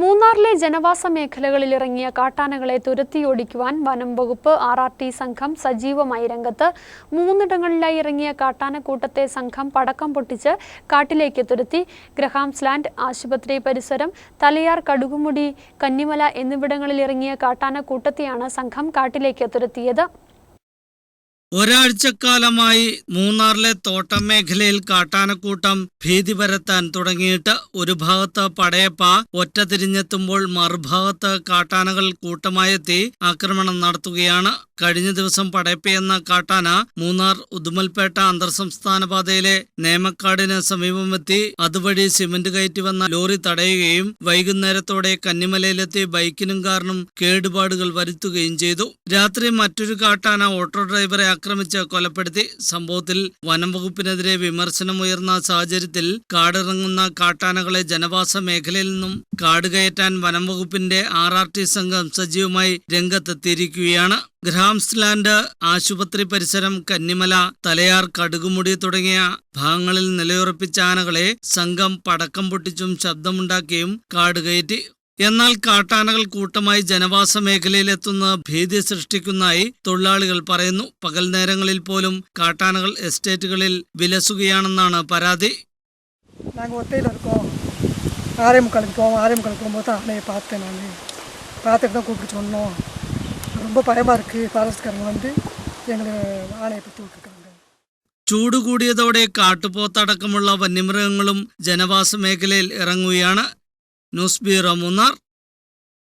മൂന്നാറിലെ ജനവാസ മേഖലകളിൽ ഇറങ്ങിയ കാട്ടാനകളെ തുരത്തിയോടിക്കുവാൻ വനം വകുപ്പ് ആർ ആർ ടി സംഘം സജീവമായി രംഗത്ത്. മൂന്നിടങ്ങളിലായി ഇറങ്ങിയ കാട്ടാനക്കൂട്ടത്തെ സംഘം പടക്കം പൊട്ടിച്ച് കാട്ടിലേക്ക് തുരത്തി. ഗ്രഹാംസ്ലാൻഡ് ആശുപത്രി പരിസരം തലയാർ കടുകുമുടി കന്നിമല എന്നിവിടങ്ങളിൽ ഇറങ്ങിയ കാട്ടാനക്കൂട്ടത്തെയാണ് സംഘം കാട്ടിലേക്ക് തുരത്തിയത്. ഒരാഴ്ചക്കാലമായി മൂന്നാറിലെ തോട്ടം മേഖലയിൽ കാട്ടാനക്കൂട്ടം ഭീതി പരത്താൻ തുടങ്ങിയിട്ട് ഒരു ഭാഗത്ത് പടയപ്പ ഒറ്റ തിരിഞ്ഞെത്തുമ്പോൾ മറുഭാഗത്ത് കാട്ടാനകൾ കൂട്ടമായെത്തി ആക്രമണം നടത്തുകയാണ് കഴിഞ്ഞ ദിവസം പടയപ്പ എന്ന കാട്ടാന മൂന്നാർ ഉദുമൽപേട്ട അന്തർ സംസ്ഥാന പാതയിലെ നേമക്കാടിന് സമീപമെത്തി അതുവഴി സിമന്റ് കയറ്റി വന്ന ലോറി തടയുകയും വൈകുന്നേരത്തോടെ കന്നിമലയിലെത്തി ബൈക്കിനും കാരണം കേടുപാടുകൾ വരുത്തുകയും ചെയ്തു. രാത്രി മറ്റൊരു കാട്ടാന ഓട്ടോ ഡ്രൈവറെ ആക്രമിച്ച് കൊലപ്പെടുത്തി. സംഭവത്തിൽ വനം വകുപ്പിനെതിരെ വിമർശനമുയർന്ന സാഹചര്യത്തിൽ കാടിറങ്ങുന്ന കാട്ടാനകളെ ജനവാസ മേഖലയിൽ നിന്നും കാട് കയറ്റാൻ വനം വകുപ്പിന്റെ ആർ സംഘം സജീവമായി രംഗത്തെത്തിയിരിക്കുകയാണ്. ഗ്രാംസ്ലാൻഡ് ആശുപത്രി പരിസരം കന്നിമല തലയാർ കടുകുമുടി തുടങ്ങിയ ഭാഗങ്ങളിൽ നിലയുറപ്പിച്ച ആനകളെ സംഘം പടക്കം പൊട്ടിച്ചും ശബ്ദമുണ്ടാക്കിയും കാടുകയറ്റി എന്നാൽ കാട്ടാനകൾ കൂട്ടമായി ജനവാസ മേഖലയിലെത്തുന്ന ഭീതി സൃഷ്ടിക്കുന്നതായി തൊഴിലാളികൾ പറയുന്നു. പകൽ നേരങ്ങളിൽ പോലും കാട്ടാനകൾ എസ്റ്റേറ്റുകളിൽ വിലസുകയാണെന്നാണ് പരാതി. ആരെയും കളിക്കും ആരെയും കളിക്കുമ്പോൾ താനെ പാത്തേനാണ് പാത്തേട്ട് ரொம்ப பயமாக இருக்குது ஃபாரஸ்ட்காரங்க வந்து எங்களை ஆனையை பற்றி விட்டுருக்காங்க ചൂട് കൂടിയതോടെ കാട്ടുപോത്തടക്കമുള്ള വന്യമൃഗങ്ങളും ജനവാസ മേഖലയിൽ ഇറങ്ങുകയാണ് ന്യൂസ് ബ്യൂറോ മൂന്നാർ